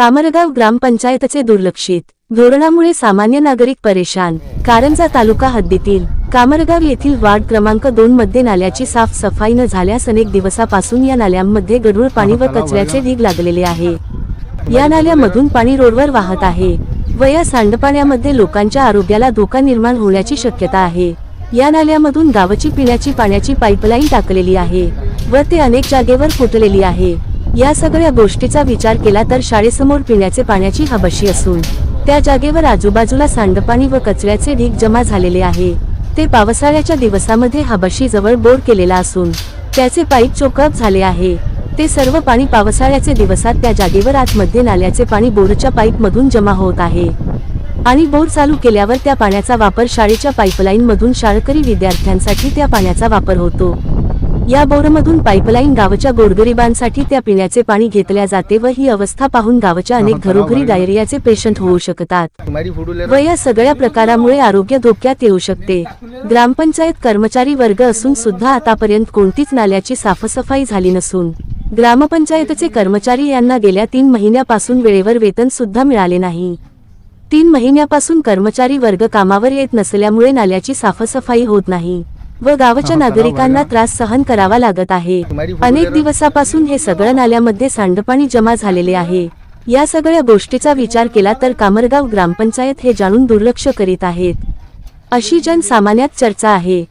कामरगाव ग्रामपंचायतचे दुर्लक्षित. धोरणामुळे सामान्य नागरिक परेशान. कारंजा तालुका हद्दीतील कामरगाव येथील वार्ड क्रमांक दोन मध्ये नाल्याची साफसफाई न झाल्यास अनेक दिवसापासून या नाल्यांमध्ये गढूळ पाणी व कचऱ्याचे ढीग लागलेले आहे. या नाल्यामधून पाणी रोडवर वाहत आहे व या सांडपाण्यामध्ये लोकांच्या आरोग्याला धोका निर्माण होण्याची शक्यता आहे. या नाल्यामधून गावाची पिण्याची पाण्याची पाईपलाईन टाकलेली आहे व ते अनेक जागेवर फुटलेली आहे. या सगळ्या गोष्टीचा विचार केला तर शाळेसमोर पिण्याचे पाण्याची हबशी असून त्या जागेवर आजूबाजूला सांडपाणी व कचऱ्याचे ढीग जमा झालेले आहे. ते पावसाळ्याच्या दिवसामध्ये हबशी जवळ बोर केलेला असून त्याचे पाईप चोकअप झाले आहे. ते सर्व पाणी पावसाळ्याचे दिवसात त्या जागेवर आतमध्ये नाल्याचे पाणी बोरच्या पाईप मधून जमा होत आहे. आणि बोर चालू केल्यावर त्या पाण्याचा वापर शाळेच्या पाईपलाईन मधून शाळकरी विद्यार्थ्यांसाठी त्या पाण्याचा वापर होतो. या बोरमधून पाईपलाईन गावच्या गोरगरिबांसाठी त्या पिण्याचे पाणी घेतल्या जाते व ही अवस्था पाहून गावच्या अनेक घरोघरी डायरियाचे पेशंट होऊ शकतात. व या सगळ्या प्रकारामुळे आरोग्य धोक्यात येऊ शकते. ग्रामपंचायत कर्मचारी वर्ग असून सुद्धा आतापर्यंत कोणतीच नाल्याची साफसफाई झाली नसून ग्रामपंचायतचे कर्मचारी यांना गेल्या तीन महिन्यापासून वेळेवर वेतन सुद्धा मिळाले नाही. तीन महिन्यापासून कर्मचारी वर्ग कामावर येत नसल्यामुळे नाल्याची साफसफाई होत नाही. व गावच्या नागरिकांना त्रास सहन करावा लागत आहे. अनेक दिवसापासून हे सगळं नाल्यामध्ये सांडपाणी जमा झालेले आहे. या सगळ्या गोष्टीचा विचार केला तर कामरगाव ग्रामपंचायत हे जाणून दुर्लक्ष करीत आहेत. अशी जनसामान्यात चर्चा आहे.